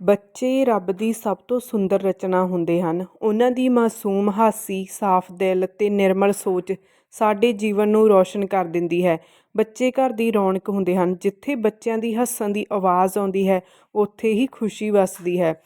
ਬੱਚੇ ਰੱਬ ਦੀ ਸਭ ਤੋਂ ਸੁੰਦਰ ਰਚਨਾ ਹੁੰਦੇ ਹਨ। ਉਹਨਾਂ ਦੀ ਮਾਸੂਮ ਹਾਸੀ, ਸਾਫ਼ ਦਿਲ ਅਤੇ ਨਿਰਮਲ ਸੋਚ ਸਾਡੇ ਜੀਵਨ ਨੂੰ ਰੌਸ਼ਨ ਕਰ ਦਿੰਦੀ ਹੈ। ਬੱਚੇ ਘਰ ਦੀ ਰੌਣਕ ਹੁੰਦੇ ਹਨ। ਜਿੱਥੇ ਬੱਚਿਆਂ ਦੀ ਹੱਸਣ ਦੀ ਆਵਾਜ਼ ਆਉਂਦੀ ਹੈ, ਉੱਥੇ ਹੀ ਖੁਸ਼ੀ ਵਸਦੀ ਹੈ।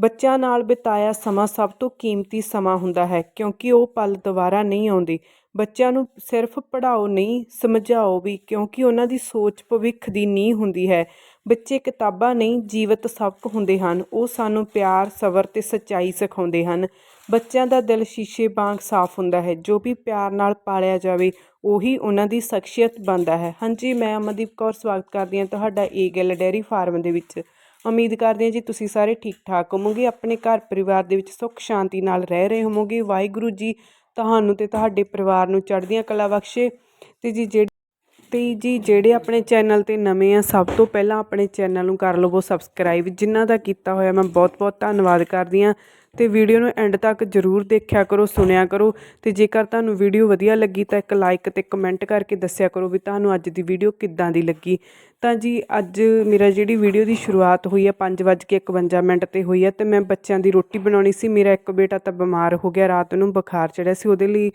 ਬੱਚਿਆਂ ਨਾਲ ਬਿਤਾਇਆ ਸਮਾਂ ਸਭ ਤੋਂ ਕੀਮਤੀ ਸਮਾਂ ਹੁੰਦਾ ਹੈ, ਕਿਉਂਕਿ ਉਹ ਪਲ ਦੁਬਾਰਾ ਨਹੀਂ ਆਉਂਦੇ। ਬੱਚਿਆਂ ਨੂੰ ਸਿਰਫ ਪੜ੍ਹਾਓ ਨਹੀਂ, ਸਮਝਾਓ ਵੀ, ਕਿਉਂਕਿ ਉਹਨਾਂ ਦੀ ਸੋਚ ਭਵਿੱਖ ਦੀ ਨੀਂਹ ਹੁੰਦੀ ਹੈ। ਬੱਚੇ ਕਿਤਾਬਾਂ ਨਹੀਂ ਜੀਵਤ ਸਬਕ ਹੁੰਦੇ ਹਨ, ਉਹ ਸਾਨੂੰ ਪਿਆਰ, ਸਬਰ ਅਤੇ ਸੱਚਾਈ ਸਿਖਾਉਂਦੇ ਹਨ। ਬੱਚਿਆਂ ਦਾ ਦਿਲ ਸ਼ੀਸ਼ੇ ਵਾਂਗ ਸਾਫ਼ ਹੁੰਦਾ ਹੈ, ਜੋ ਵੀ ਪਿਆਰ ਨਾਲ ਪਾਲਿਆ ਜਾਵੇ, ਉਹੀ ਉਹਨਾਂ ਦੀ ਸ਼ਖਸੀਅਤ ਬਣਦਾ ਹੈ। ਹਾਂਜੀ, ਮੈਂ ਅਮਨਦੀਪ ਕੌਰ, ਸਵਾਗਤ ਕਰਦੀ ਹਾਂ ਤੁਹਾਡਾ ਏ ਗਿੱਲ ਡੇਅਰੀ ਫਾਰਮ ਦੇ ਵਿੱਚ। ਉਮੀਦ ਕਰਦੇ ਹਾਂ ਜੀ ਤੁਸੀਂ ਸਾਰੇ ਠੀਕ ਠਾਕ ਹੋਵੋਗੇ, ਆਪਣੇ ਘਰ ਪਰਿਵਾਰ ਦੇ ਵਿੱਚ ਸੁੱਖ, ਸ਼ਾਂਤੀ ਨਾਲ ਰਹਿ ਰਹੇ ਹੋਵੋਗੇ। ਵਾਹਿਗੁਰੂ ਜੀ ਤੁਹਾਨੂੰ ਤੇ ਤੁਹਾਡੇ ਪਰਿਵਾਰ ਨੂੰ ਚੜ੍ਹਦੀਆਂ ਕਲਾ ਬਖਸ਼ੇ ਤੇ ਜੀ ਜਿਹੜੇ ਤੇ ਜੀ ਜਿਹੜੇ ਆਪਣੇ ਚੈਨਲ ਤੇ ਨਵੇਂ ਆ, ਸਭ ਤੋਂ ਪਹਿਲਾਂ ਆਪਣੇ ਚੈਨਲ ਨੂੰ ਕਰ ਲਵੋ ਸਬਸਕ੍ਰਾਈਬ। ਜਿਨ੍ਹਾਂ ਦਾ ਕੀਤਾ ਹੋਇਆ ਮੈਂ ਬਹੁਤ-ਬਹੁਤ ਧੰਨਵਾਦ ਕਰਦੀ ਹਾਂ ਤੇ ਵੀਡੀਓ ਨੂੰ ਐਂਡ ਤੱਕ ਜਰੂਰ ਦੇਖਿਆ ਕਰੋ, ਸੁਣਿਆ ਕਰੋ। ਤੇ ਜੇਕਰ ਤੁਹਾਨੂੰ ਵੀਡੀਓ ਵਧੀਆ ਲੱਗੀ ਤਾਂ ਇੱਕ ਲਾਈਕ ਤੇ ਕਮੈਂਟ ਕਰਕੇ ਦੱਸਿਆ ਕਰੋ ਵੀ ਤੁਹਾਨੂੰ ਅੱਜ ਦੀ ਵੀਡੀਓ ਕਿੱਦਾਂ ਦੀ ਲੱਗੀ। ਤਾਂ ਜੀ ਅੱਜ ਮੇਰਾ ਜਿਹੜੀ ਵੀਡੀਓ ਦੀ ਸ਼ੁਰੂਆਤ ਹੋਈ ਹੈ 5:51 ਮਿੰਟ ਤੇ ਹੋਈ ਹੈ ਤੇ ਮੈਂ ਬੱਚਿਆਂ ਦੀ ਰੋਟੀ ਬਣਾਉਣੀ ਸੀ। ਮੇਰਾ ਇੱਕ ਬੇਟਾ ਤਾਂ ਬਿਮਾਰ ਹੋ ਗਿਆ, ਰਾਤ ਨੂੰ ਬੁਖਾਰ ਚੜਿਆ ਸੀ। ਉਹਦੇ ਲਈ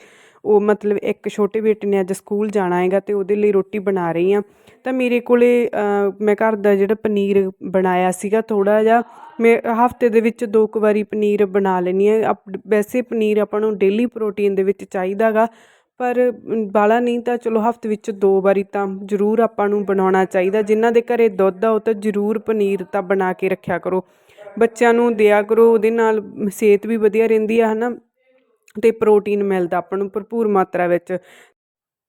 ਉਹ ਮਤਲਬ ਇੱਕ ਛੋਟੇ ਬੇਟੇ ਨੇ ਅੱਜ ਸਕੂਲ ਜਾਣਾ ਹੈਗਾ ਅਤੇ ਉਹਦੇ ਲਈ ਰੋਟੀ ਬਣਾ ਰਹੀ ਹਾਂ। ਤਾਂ ਮੇਰੇ ਕੋਲੇ ਮੈਂ ਘਰ ਦਾ ਜਿਹੜਾ ਪਨੀਰ ਬਣਾਇਆ ਸੀਗਾ ਥੋੜ੍ਹਾ ਜਿਹਾ, ਮੈਂ ਹਫ਼ਤੇ ਦੇ ਵਿੱਚ ਦੋ ਕੁ ਵਾਰੀ ਪਨੀਰ ਬਣਾ ਲੈਣੀ ਆ ਵੈਸੇ ਪਨੀਰ ਆਪਾਂ ਨੂੰ ਡੇਲੀ ਪ੍ਰੋਟੀਨ ਦੇ ਵਿੱਚ ਚਾਹੀਦਾ ਗਾ, ਪਰ ਬਾਲਾ ਨਹੀਂ ਤਾਂ ਚਲੋ ਹਫ਼ਤੇ ਵਿੱਚ ਦੋ ਵਾਰੀ ਤਾਂ ਜ਼ਰੂਰ ਆਪਾਂ ਨੂੰ ਬਣਾਉਣਾ ਚਾਹੀਦਾ। ਜਿਨ੍ਹਾਂ ਦੇ ਘਰੇ ਦੁੱਧ ਆ, ਉਹ ਤਾਂ ਜ਼ਰੂਰ ਪਨੀਰ ਤਾਂ ਬਣਾ ਕੇ ਰੱਖਿਆ ਕਰੋ। ਬੱਚਿਆਂ ਨੂੰ ਦਿਆ ਕਰੋ, ਉਹਦੇ ਨਾਲ ਸਿਹਤ ਵੀ ਵਧੀਆ ਰਹਿੰਦੀ ਆ, ਹਨਾ? ਅਤੇ ਪ੍ਰੋਟੀਨ ਮਿਲਦਾ ਆਪਾਂ ਨੂੰ ਭਰਪੂਰ ਮਾਤਰਾ ਵਿੱਚ।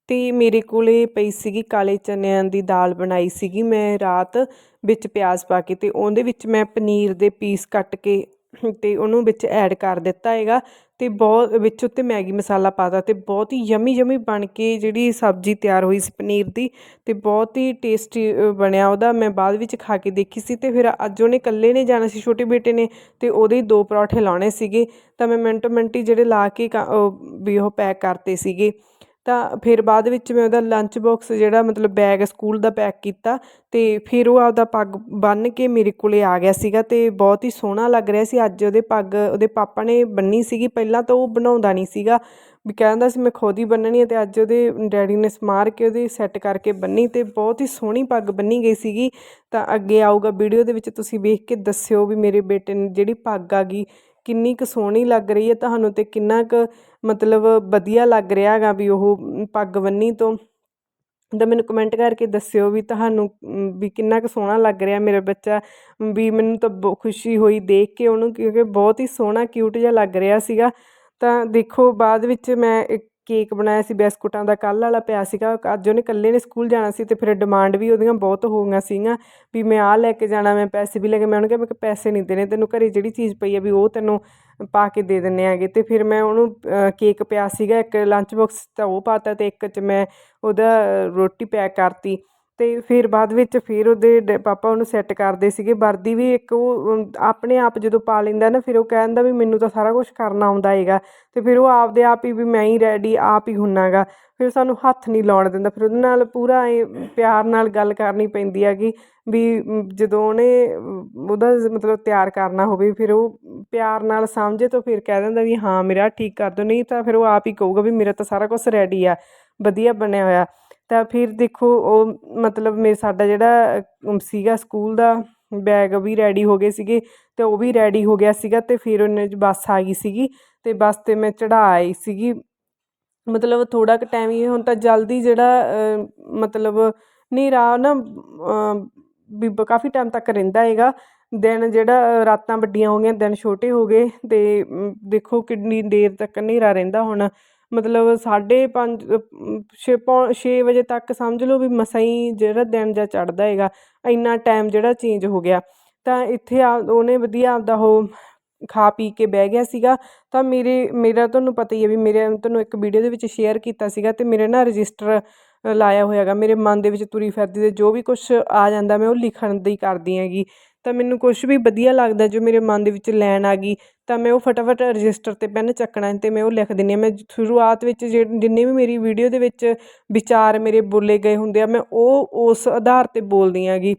ਅਤੇ ਮੇਰੇ ਕੋਲੇ ਪਈ ਸੀਗੀ ਕਾਲੇ ਚਨਿਆਂ ਦੀ ਦਾਲ ਬਣਾਈ ਸੀਗੀ। ਮੈਂ ਰਾਤ ਵਿੱਚ ਪਿਆਜ਼ ਪਾ ਕੇ ਅਤੇ ਉਹਦੇ ਵਿੱਚ ਮੈਂ ਪਨੀਰ ਦੇ ਪੀਸ ਕੱਟ ਕੇ ਅਤੇ ਉਹਨੂੰ ਵਿੱਚ ਐਡ ਕਰ ਦਿੱਤਾ ਹੈਗਾ ਅਤੇ ਬਹੁਤ, ਵਿੱਚ ਉੱਤੇ ਮੈਗੀ ਮਸਾਲਾ ਪਾਤਾ ਅਤੇ ਬਹੁਤ ਹੀ ਯਮੀ ਯਮੀ ਬਣ ਕੇ ਜਿਹੜੀ ਸਬਜ਼ੀ ਤਿਆਰ ਹੋਈ ਸੀ ਪਨੀਰ ਦੀ ਅਤੇ ਬਹੁਤ ਹੀ ਟੇਸਟੀ ਬਣਿਆ ਉਹਦਾ। ਮੈਂ ਬਾਅਦ ਵਿੱਚ ਖਾ ਕੇ ਦੇਖੀ ਸੀ ਅਤੇ ਫਿਰ ਅੱਜ ਉਹਨੇ ਇਕੱਲੇ ਨੇ ਜਾਣਾ ਸੀ, ਛੋਟੇ ਬੇਟੇ ਨੇ ਅਤੇ ਉਹਦੇ ਦੋ ਪਰੌਂਠੇ ਲਾਉਣੇ ਸੀਗੇ। ਤਾਂ ਮੈਂ ਮਿੰਟੋ ਮਿੰਟ ਹੀ ਜਿਹੜੇ ਲਾ ਕੇ ਵੀ ਉਹ ਪੈਕ ਕਰਤੇ ਸੀਗੇ। ਤਾਂ ਫਿਰ ਬਾਅਦ ਵਿੱਚ ਮੈਂ ਉਹਦਾ ਲੰਚ ਬਾਕਸ ਜਿਹੜਾ ਮਤਲਬ ਬੈਗ ਸਕੂਲ ਦਾ ਪੈਕ ਕੀਤਾ ਅਤੇ ਫਿਰ ਉਹ ਆਪਦਾ ਪੱਗ ਬੰਨ੍ਹ ਕੇ ਮੇਰੇ ਕੋਲ ਆ ਗਿਆ ਸੀਗਾ ਅਤੇ ਬਹੁਤ ਹੀ ਸੋਹਣਾ ਲੱਗ ਰਿਹਾ ਸੀ। ਅੱਜ ਉਹਦੇ ਪੱਗ, ਉਹਦੇ ਪਾਪਾ ਨੇ ਬੰਨੀ ਸੀਗੀ। ਪਹਿਲਾਂ ਤਾਂ ਉਹ ਬਣਾਉਂਦਾ ਨਹੀਂ ਸੀਗਾ। ਵੀ ਕਹਿੰਦਾ ਸੀ, ਮੈਂ ਖੁਦ ਹੀ ਬੰਨਣੀ ਹੈ ਅਤੇ ਅੱਜ ਉਹਦੇ ਡੈਡੀ ਨੇ ਸਮਾਰ ਕੇ ਉਹਦੀ ਸੈੱਟ ਕਰਕੇ ਬੰਨੀ ਅਤੇ ਬਹੁਤ ਹੀ ਸੋਹਣੀ ਪੱਗ ਬੰਨੀ ਗਈ ਸੀਗੀ। ਤਾਂ ਅੱਗੇ ਆਊਗਾ ਵੀਡੀਓ ਦੇ ਵਿੱਚ। ਤੁਸੀਂ ਵੇਖ ਕੇ ਦੱਸਿਓ ਵੀ ਮੇਰੇ ਬੇਟੇ ਨੇ ਜਿਹੜੀ ਪੱਗ ਆ ਗਈ ਕਿੰਨੀ ਕੁ ਸੋਹਣੀ ਲੱਗ ਰਹੀ ਹੈ, ਤੁਹਾਨੂੰ ਤੇ ਕਿੰਨਾ ਕੁ ਮਤਲਬ ਵਧੀਆ ਲੱਗ ਰਿਹਾ ਹੈਗਾ ਵੀ ਉਹ ਪੱਗ ਬੰਨੀ ਤੋਂ। ਤਾਂ ਮੈਨੂੰ ਕਮੈਂਟ ਕਰਕੇ ਦੱਸਿਓ ਵੀ ਤੁਹਾਨੂੰ ਵੀ ਕਿੰਨਾ ਕੁ ਸੋਹਣਾ ਲੱਗ ਰਿਹਾ ਮੇਰਾ ਬੱਚਾ। ਵੀ ਮੈਨੂੰ ਤਾਂ ਬਹੁਤ ਖੁਸ਼ੀ ਹੋਈ ਦੇਖ ਕੇ ਉਹਨੂੰ, ਕਿਉਂਕਿ ਬਹੁਤ ਹੀ ਸੋਹਣਾ ਕਿਊਟ ਜਿਹਾ ਲੱਗ ਰਿਹਾ ਸੀਗਾ। ਤਾਂ ਦੇਖੋ, ਬਾਅਦ ਵਿੱਚ ਮੈਂ ਇੱਕ ਕੇਕ ਬਣਾਇਆ ਸੀ, ਬਿਸਕੁਟਾਂ ਦਾ ਕੱਲ੍ਹ ਵਾਲਾ ਪਿਆ ਸੀਗਾ। ਅੱਜ ਉਹਨੇ ਇਕੱਲੇ ਨੇ ਸਕੂਲ ਜਾਣਾ ਸੀ ਤੇ ਫਿਰ ਡਿਮਾਂਡ ਵੀ ਉਹਦੀਆਂ ਬਹੁਤ ਹੋ ਗਈਆਂ ਸੀਗੀਆਂ ਵੀ ਮੈਂ ਆਹ ਲੈ ਕੇ ਜਾਣਾ, ਮੈਂ ਪੈਸੇ ਵੀ ਲੈ ਕੇ, ਮੈਂ ਉਹਨੂੰ ਕਿਹਾ ਮੈਂ ਕਿ ਪੈਸੇ ਨਹੀਂ ਦੇਣੇ, ਤੈਨੂੰ ਘਰੇ ਜਿਹੜੀ ਚੀਜ਼ ਪਈ ਆ ਵੀ ਉਹ ਤੈਨੂੰ ਪਾ ਕੇ ਦੇ ਦਿੰਨੇ ਆਗੇ ਤੇ ਫਿਰ ਮੈਂ ਉਹਨੂੰ ਕੇਕ ਪਿਆ ਸੀਗਾ, ਇੱਕ ਲੰਚ ਬਾਕਸ ਤਾਂ ਉਹ ਪਾਤਾ ਤੇ ਇੱਕ 'ਚ ਮੈਂ ਉਹਦਾ ਰੋਟੀ ਪੈਕ ਕਰਤੀ। ਅਤੇ ਫਿਰ ਬਾਅਦ ਵਿੱਚ ਫਿਰ ਉਹਦੇ ਪਾਪਾ ਉਹਨੂੰ ਸੈੱਟ ਕਰਦੇ ਸੀਗੇ। ਵਰਦੀ ਵੀ ਇੱਕ ਉਹ ਆਪਣੇ ਆਪ ਜਦੋਂ ਪਾ ਲੈਂਦਾ ਨਾ, ਫਿਰ ਉਹ ਕਹਿ ਦਿੰਦਾ ਵੀ ਮੈਨੂੰ ਤਾਂ ਸਾਰਾ ਕੁਛ ਕਰਨਾ ਆਉਂਦਾ ਹੈਗਾ। ਅਤੇ ਫਿਰ ਉਹ ਆਪਦੇ ਆਪ ਹੀ ਵੀ ਮੈਂ ਹੀ ਰੈਡੀ ਆਪ ਹੀ ਹੁੰਦਾ ਗਾ ਫਿਰ ਸਾਨੂੰ ਹੱਥ ਨਹੀਂ ਲਾਉਣ ਦਿੰਦਾ। ਫਿਰ ਉਹਦੇ ਨਾਲ ਪੂਰਾ ਪਿਆਰ ਨਾਲ ਗੱਲ ਕਰਨੀ ਪੈਂਦੀ ਹੈਗੀ ਵੀ ਜਦੋਂ ਉਹਨੇ ਉਹਦਾ ਮਤਲਬ ਤਿਆਰ ਕਰਨਾ ਹੋਵੇ, ਫਿਰ ਉਹ ਪਿਆਰ ਨਾਲ ਸਮਝੇ ਤਾਂ ਫਿਰ ਕਹਿ ਦਿੰਦਾ ਵੀ ਹਾਂ, ਮੇਰਾ ਠੀਕ ਕਰ ਦੋ ਨਹੀਂ ਤਾਂ ਫਿਰ ਉਹ ਆਪ ਹੀ ਕਹੂਗਾ ਵੀ ਮੇਰਾ ਤਾਂ ਸਾਰਾ ਕੁਝ ਰੈਡੀ ਆ। ਵਧੀਆ ਬਣਿਆ ਹੋਇਆ। ਤਾਂ ਫਿਰ ਦੇਖੋ, ਉਹ ਮਤਲਬ ਮੇ, ਸਾਡਾ ਜਿਹੜਾ ਸੀਗਾ ਸਕੂਲ ਦਾ ਬੈਗ ਵੀ ਰੈਡੀ ਹੋ ਗਏ ਸੀਗੇ ਅਤੇ ਉਹ ਵੀ ਰੈਡੀ ਹੋ ਗਿਆ ਸੀਗਾ ਅਤੇ ਫਿਰ ਉਹਨੇ ਬੱਸ ਆ ਗਈ ਸੀਗੀ ਅਤੇ ਬੱਸ ਤੇ ਮੈਂ ਚੜਾ ਆਈ ਸੀਗੀ। ਮਤਲਬ ਥੋੜ੍ਹਾ ਕੁ ਟਾਈਮ ਹੀ ਹੁਣ ਤਾਂ ਜਲਦੀ ਜਿਹੜਾ ਮਤਲਬ ਹਨੇਰਾ ਨਾ ਵੀ ਕਾਫੀ ਟਾਈਮ ਤੱਕ ਰਹਿੰਦਾ ਹੈਗਾ। ਦਿਨ ਜਿਹੜਾ ਰਾਤਾਂ ਵੱਡੀਆਂ ਹੋ ਗਈਆਂ ਦਿਨ ਛੋਟੇ ਹੋ ਗਏ ਅਤੇ ਦੇਖੋ ਕਿੰਨੀ ਦੇਰ ਤੱਕ ਹਨੇਰਾ ਰਹਿੰਦਾ ਹੁਣ। ਮਤਲਬ ਸਾਢੇ ਪੰਜ ਛੇ ਪੌ, ਛੇ ਵਜੇ ਤੱਕ ਸਮਝ ਲਓ ਵੀ ਮਸਾਂ ਹੀ ਜਿਹੜਾ ਦਿਨ ਜਾਂ ਚੜ੍ਹਦਾ ਹੈਗਾ, ਇੰਨਾ ਟਾਈਮ ਜਿਹੜਾ ਚੇਂਜ ਹੋ ਗਿਆ। ਤਾਂ ਇੱਥੇ ਆ, ਉਹਨੇ ਵਧੀਆ ਆਪਦਾ ਉਹ ਖਾ ਪੀ ਕੇ ਬਹਿ ਗਿਆ ਸੀਗਾ। ਤਾਂ ਮੇਰੇ, ਮੇਰਾ ਤੁਹਾਨੂੰ ਪਤਾ ਹੀ ਹੈ ਵੀ ਮੇਰੇ, ਤੁਹਾਨੂੰ ਇੱਕ ਵੀਡੀਓ ਦੇ ਵਿੱਚ ਸ਼ੇਅਰ ਕੀਤਾ ਸੀਗਾ ਤੇ ਮੇਰੇ ਨਾ ਰਜਿਸਟਰ ਲਾਇਆ ਹੋਇਆਗਾ ਮੇਰੇ ਮਨ ਦੇ ਵਿੱਚ ਤੁਰੀ ਫਿਰਦੀ ਦੇ ਜੋ ਵੀ ਕੁਝ ਆ ਜਾਂਦਾ ਮੈਂ ਉਹ ਲਿਖਣ ਦੀ ਕਰਦੀ ਹੈਗੀ। ਤਾਂ ਮੈਨੂੰ ਕੁਛ ਵੀ ਵਧੀਆ ਲੱਗਦਾ ਜੋ ਮੇਰੇ ਮਨ ਦੇ ਵਿੱਚ ਲੈਣ ਆ ਗਈ ਤਾਂ ਮੈਂ ਉਹ ਫਟਾਫਟ ਰਜਿਸਟਰ ਤੇ ਪੈੱਨ ਚੱਕਣਾ ਅਤੇ ਮੈਂ ਉਹ ਲਿਖ ਦਿੰਦੀ ਹਾਂ। ਮੈਂ ਸ਼ੁਰੂਆਤ ਵਿੱਚ ਜਿੰਨੇ ਵੀ ਮੇਰੀ ਵੀਡੀਓ ਦੇ ਵਿੱਚ ਵਿਚਾਰ ਮੇਰੇ ਬੋਲੇ ਗਏ ਹੁੰਦੇ ਆ ਮੈਂ ਉਹ ਉਸ ਆਧਾਰ ਤੇ ਬੋਲਦੀ ਆਂਗੀ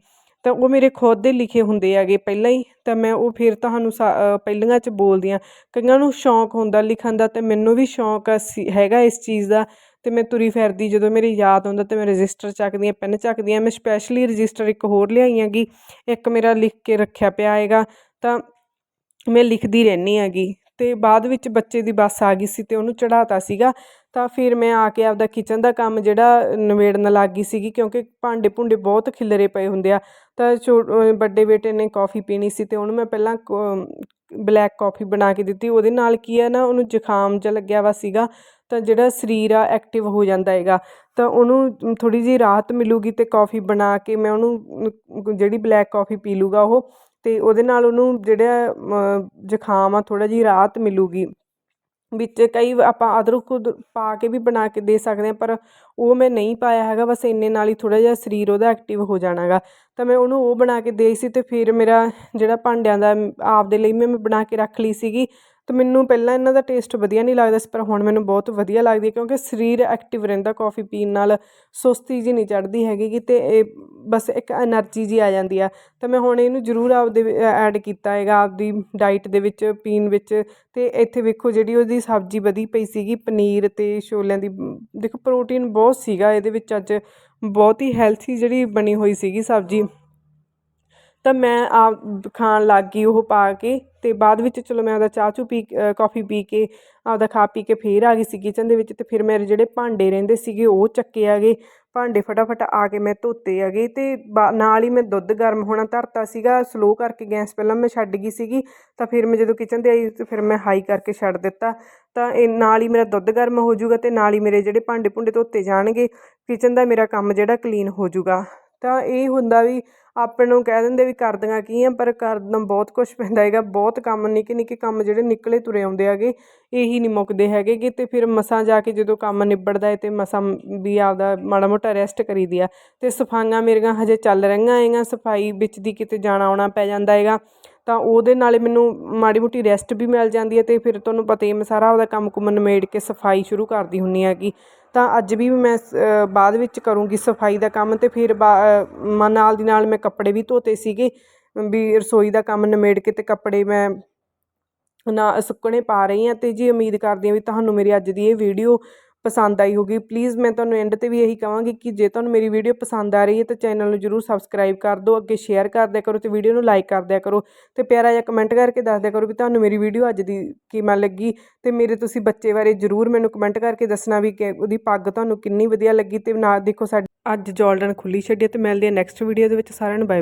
ਤਾਂ ਉਹ ਮੇਰੇ ਖੁਦ ਦੇ ਲਿਖੇ ਹੁੰਦੇ ਹੈਗੇ ਪਹਿਲਾਂ ਹੀ ਤਾਂ ਮੈਂ ਉਹ ਫਿਰ ਤੁਹਾਨੂੰ ਸਾ ਅ, ਪਹਿਲੀਆਂ 'ਚ ਬੋਲਦੀ ਹਾਂ। ਕਈਆਂ ਨੂੰ ਸ਼ੌਂਕ ਹੁੰਦਾ ਲਿਖਣ ਦਾ ਅਤੇ ਮੈਨੂੰ ਵੀ ਸ਼ੌਂਕ ਸੀ ਹੈਗਾ ਇਸ ਚੀਜ਼ ਦਾ ਅਤੇ ਮੈਂ ਤੁਰੀ ਫਿਰਦੀ ਜਦੋਂ ਮੇਰੇ ਯਾਦ ਆਉਂਦਾ ਤਾਂ ਮੈਂ ਰਜਿਸਟਰ ਚੱਕਦੀ ਹਾਂ, ਪੈਨ ਚੱਕਦੀ ਹਾਂ, ਮੈਂ ਸਪੈਸ਼ਲੀ ਰਜਿਸਟਰ ਇੱਕ ਹੋਰ ਲਿਆਈ ਹੈਗੀ ਇੱਕ ਮੇਰਾ ਲਿਖ ਕੇ ਰੱਖਿਆ ਪਿਆ ਹੈਗਾ, ਤਾਂ ਮੈਂ ਲਿਖਦੀ ਰਹਿੰਦੀ ਹੈਗੀ। ਅਤੇ ਬਾਅਦ ਵਿੱਚ ਬੱਚੇ ਦੀ ਬੱਸ ਆ ਗਈ ਸੀ ਅਤੇ ਉਹਨੂੰ ਚੜਾਤਾ ਸੀਗਾ, ਤਾਂ ਫਿਰ ਮੈਂ ਆ ਕੇ ਆਪਦਾ ਕਿਚਨ ਦਾ ਕੰਮ ਜਿਹੜਾ ਨਿਬੇੜਨ ਲੱਗ ਗਈ ਸੀਗੀ, ਕਿਉਂਕਿ ਭਾਂਡੇ ਭੁੰਡੇ ਬਹੁਤ ਖਿਲਰੇ ਪਏ ਹੁੰਦੇ ਆ, ਤਾਂ ਛੋ ਵੱਡੇ ਬੇਟੇ ਨੇ ਕੌਫੀ ਪੀਣੀ ਸੀ ਅਤੇ ਉਹਨੂੰ ਮੈਂ ਪਹਿਲਾਂ ਬਲੈਕ ਕੌਫੀ ਬਣਾ ਕੇ ਦਿੱਤੀ, ਉਹਦੇ ਨਾਲ ਕੀ ਹੈ ਨਾ, ਉਹਨੂੰ ਜ਼ੁਕਾਮ ਜਿਹਾ ਲੱਗਿਆ ਵਾ ਸੀਗਾ ਤਾਂ ਜਿਹੜਾ ਸਰੀਰ ਆ ਐਕਟਿਵ ਹੋ ਜਾਂਦਾ ਹੈਗਾ ਤਾਂ ਉਹਨੂੰ ਥੋੜ੍ਹੀ ਜਿਹੀ ਰਾਹਤ ਮਿਲੂਗੀ ਅਤੇ ਕੌਫੀ ਬਣਾ ਕੇ ਮੈਂ ਉਹਨੂੰ ਜਿਹੜੀ ਬਲੈਕ ਕੌਫੀ ਪੀ ਲੂਗਾ ਉਹ ਅਤੇ ਉਹਦੇ ਨਾਲ ਉਹਨੂੰ ਜਿਹੜਾ ਜ਼ੁਕਾਮ ਆ ਥੋੜ੍ਹਾ ਜਿਹੀ ਰਾਹਤ ਮਿਲੂਗੀ। ਵਿੱਚ ਕਈ ਆਪਾਂ ਅਦਰਕ ਉਦ- ਪਾ ਕੇ ਵੀ ਬਣਾ ਕੇ ਦੇ ਸਕਦੇ ਹਾਂ ਪਰ ਉਹ ਮੈਂ ਨਹੀਂ ਪਾਇਆ ਹੈਗਾ ਬਸ ਇੰਨੇ ਨਾਲ ਹੀ ਥੋੜ੍ਹਾ ਜਿਹਾ ਸਰੀਰ ਉਹਦਾ ਐਕਟਿਵ ਹੋ ਜਾਣਾ ਗਾ ਤਾਂ ਮੈਂ ਉਹਨੂੰ ਉਹ ਬਣਾ ਕੇ ਦੇਈ ਸੀ ਅਤੇ ਫਿਰ ਮੇਰਾ ਜਿਹੜਾ ਭਾਂਡਿਆਂ ਦਾ ਮ, ਆਪਦੇ ਲਈ ਮੈਂ ਮੈਂ ਬਣਾ ਕੇ ਰੱਖ ਲਈ ਸੀਗੀ। ਤਾਂ ਮੈਨੂੰ ਪਹਿਲਾਂ ਇਹਨਾਂ ਦਾ ਟੇਸਟ ਵਧੀਆ ਨਹੀਂ ਲੱਗਦਾ ਸੀ, ਪਰ ਹੁਣ ਮੈਨੂੰ ਬਹੁਤ ਵਧੀਆ ਲੱਗਦੀ ਹੈ ਕਿਉਂਕਿ ਸਰੀਰ ਐਕਟਿਵ ਰਹਿੰਦਾ ਕੌਫੀ ਪੀਣ ਨਾਲ ਸੁਸਤੀ ਜੀ ਨਹੀਂ ਚੜ੍ਹਦੀ ਹੈਗੀ ਗੀ ਅਤੇ ਇਹ ਬਸ ਇੱਕ ਐਨਰਜੀ ਜੀ ਆ ਜਾਂਦੀ ਆ। ਤਾਂ ਮੈਂ ਹੁਣ ਇਹਨੂੰ ਜ਼ਰੂਰ ਆਪਦੇ ਐਡ ਕੀਤਾ ਹੈਗਾ ਆਪਦੀ ਡਾਈਟ ਦੇ ਵਿੱਚ, ਪੀਣ ਵਿੱਚ ਅਤੇ ਇੱਥੇ ਵੇਖੋ ਜਿਹੜੀ ਉਹਦੀ ਸਬਜ਼ੀ ਵਧੀ ਪਈ ਸੀਗੀ, ਪਨੀਰ ਅਤੇ ਛੋਲਿਆਂ ਦੀ ਦੇਖੋ ਪ੍ਰੋਟੀਨ ਬਹੁਤ ਸੀਗਾ, ਇਹਦੇ ਵਿੱਚ ਅੱਜ ਬਹੁਤ ਹੀ ਹੈਲਥੀ ਜਿਹੜੀ ਬਣੀ ਹੋਈ ਸੀਗੀ ਸਬਜ਼ੀ। ਤਾਂ ਮੈਂ ਆਪ ਖਾਣ ਲੱਗ ਗਈ ਉਹ ਪਾ ਕੇ ਅਤੇ ਬਾਅਦ ਵਿੱਚ ਚਲੋ ਮੈਂ ਆਪਦਾ ਚਾਹ ਚੂ ਪੀ ਕੌਫੀ ਪੀ ਕੇ, ਆਪਦਾ ਖਾ ਪੀ ਕੇ ਫੇਰ ਆ ਗਈ ਸੀ ਕਿਚਨ ਦੇ ਵਿੱਚ ਅਤੇ ਫਿਰ ਮੇਰੇ ਜਿਹੜੇ ਭਾਂਡੇ ਰਹਿੰਦੇ ਸੀਗੇ ਉਹ ਚੱਕੇ ਹੈਗੇ। ਭਾਂਡੇ ਫਟਾਫਟ ਆ ਕੇ ਮੈਂ ਧੋਤੇ ਹੈਗੇ ਅਤੇ ਬਾ, ਨਾਲ ਹੀ ਮੈਂ ਦੁੱਧ ਗਰਮ ਹੋਣਾ ਧਰਤਾ ਸੀਗਾ ਸਲੋ ਕਰਕੇ ਗੈਸ ਪਹਿਲਾਂ ਮੈਂ ਛੱਡ ਗਈ ਸੀਗੀ ਤਾਂ ਫਿਰ ਮੈਂ ਜਦੋਂ ਕਿਚਨ 'ਤੇ ਆਈ ਤਾਂ ਫਿਰ ਮੈਂ ਹਾਈ ਕਰਕੇ ਛੱਡ ਦਿੱਤਾ। ਤਾਂ ਇਹ ਨਾਲ ਹੀ ਮੇਰਾ ਦੁੱਧ ਗਰਮ ਹੋ ਜਾਊਗਾ ਅਤੇ ਨਾਲ ਹੀ ਮੇਰੇ ਜਿਹੜੇ ਭਾਂਡੇ ਭੁੰਡੇ ਧੋਤੇ ਜਾਣਗੇ। ਕਿਚਨ ਦਾ ਮੇਰਾ ਕੰਮ ਜਿਹੜਾ ਕਲੀਨ ਹੋ ਜਾਊਗਾ। ਤਾਂ ਇਹ ਹੁੰਦਾ ਵੀ ਆਪਾਂ ਨੂੰ ਕਹਿ ਦਿੰਦੇ ਵੀ ਕਰਦੀਆਂ ਕੀ ਆ, ਪਰ ਕਰਨਾ ਬਹੁਤ ਕੁਛ ਪੈਂਦਾ ਹੈਗਾ, ਬਹੁਤ ਕੰਮ ਨਿੱਕੇ ਨਿੱਕੇ ਕੰਮ ਜਿਹੜੇ ਨਿਕਲੇ ਤੁਰੇ ਆਉਂਦੇ ਹੈਗੇ, ਇਹੀ ਨਹੀਂ ਮੁੱਕਦੇ ਹੈਗੇ ਗੇ ਅਤੇ ਫਿਰ ਮਸਾਂ ਜਾ ਕੇ ਜਦੋਂ ਕੰਮ ਨਿਬੜਦਾ ਹੈ ਅਤੇ ਮਸਾਂ ਵੀ ਆਪਦਾ ਮਾੜਾ ਮੋਟਾ ਰੈਸਟ ਕਰੀਦੀ ਆ। ਅਤੇ ਸਫਾਈਆਂ ਮੇਰੀਆਂ ਹਜੇ ਚੱਲ ਰਹੀਆਂ ਹੈਗੀਆਂ, ਸਫ਼ਾਈ ਵਿੱਚ ਦੀ ਕਿਤੇ ਜਾਣਾ ਆਉਣਾ ਪੈ ਜਾਂਦਾ ਹੈਗਾ। ਤਾਂ ਉਹਦੇ ਨਾਲੇ ਮੈਨੂੰ ਮਾੜੀ ਮੋਟੀ ਰੈਸਟ ਵੀ ਮਿਲ ਜਾਂਦੀ ਹੈ ਅਤੇ ਫਿਰ ਤੁਹਾਨੂੰ ਪਤਾ ਹੀ ਮੈਂ ਸਾਰਾ ਆਪਦਾ ਕੰਮ ਕੁਮ ਨਿਬੇੜ ਕੇ ਸਫ਼ਾਈ ਸ਼ੁਰੂ ਕਰਦੀ ਹੁੰਦੀ ਹੈਗੀ। ਤਾਂ ਅੱਜ ਵੀ ਮੈਂ ਬਾਅਦ ਵਿੱਚ ਕਰੂੰਗੀ ਸਫ਼ਾਈ ਦਾ ਕੰਮ ਅਤੇ ਫਿਰ ਬਾ ਨਾਲ ਦੀ ਨਾਲ ਮੈਂ ਕੱਪੜੇ ਵੀ ਧੋਤੇ ਸੀਗੇ, ਵੀ ਰਸੋਈ ਦਾ ਕੰਮ ਨਿਬੇੜ ਕੇ ਅਤੇ ਕੱਪੜੇ ਮੈਂ ਨਾ ਸੁੱਕਣੇ ਪਾ ਰਹੀ ਹਾਂ ਅਤੇ ਜੀ ਉਮੀਦ ਕਰਦੀ ਹਾਂ ਵੀ ਤੁਹਾਨੂੰ ਮੇਰੀ ਅੱਜ ਦੀ ਇਹ ਵੀਡੀਓ ਪਸੰਦ ਆਈ ਹੋਗੀ ਪਲੀਜ਼ ਮੈਂ ਤੁਹਾਨੂੰ ਐਂਡ ਤੇ ਵੀ ਇਹੀ ਕਹਾਂਗੀ ਕਿ ਜੇ ਤੁਹਾਨੂੰ ਮੇਰੀ ਵੀਡੀਓ ਪਸੰਦ ਆ ਰਹੀ ਹੈ ਤਾਂ ਚੈਨਲ ਨੂੰ ਜਰੂਰ ਸਬਸਕ੍ਰਾਈਬ ਕਰ ਦਿਓ, ਅੱਗੇ ਸ਼ੇਅਰ ਕਰ ਦਿਆ ਕਰੋ ਅਤੇ ਵੀਡੀਓ ਨੂੰ ਲਾਈਕ ਕਰ ਦਿਆ ਕਰੋ ਅਤੇ ਪਿਆਰਾ ਜਿਹਾ ਕਮੈਂਟ ਕਰਕੇ ਦੱਸ ਦਿਆ ਕਰੋ ਵੀ ਤੁਹਾਨੂੰ ਮੇਰੀ ਵੀਡੀਓ ਅੱਜ ਦੀ ਕਿਵੇਂ ਲੱਗੀ ਅਤੇ ਮੇਰੇ ਤੁਸੀਂ ਬੱਚੇ ਬਾਰੇ ਜਰੂਰ ਮੈਨੂੰ ਕਮੈਂਟ ਕਰਕੇ ਦੱਸਣਾ ਵੀ ਕਿ ਉਹਦੀ ਪੱਗ ਤੁਹਾਨੂੰ ਕਿੰਨੀ ਵਧੀਆ ਲੱਗੀ ਅਤੇ ਨਾਲ ਦੇਖੋ ਸਾਡੀ ਅੱਜ ਜੋਲਡਨ ਖੁੱਲੀ ਛੱਡੀ ਅਤੇ ਮਿਲਦੇ ਆ ਨੈਕਸਟ ਵੀਡੀਓ ਦੇ ਵਿੱਚ ਸਾਰਿਆਂ ਨੂੰ ਬਾਏ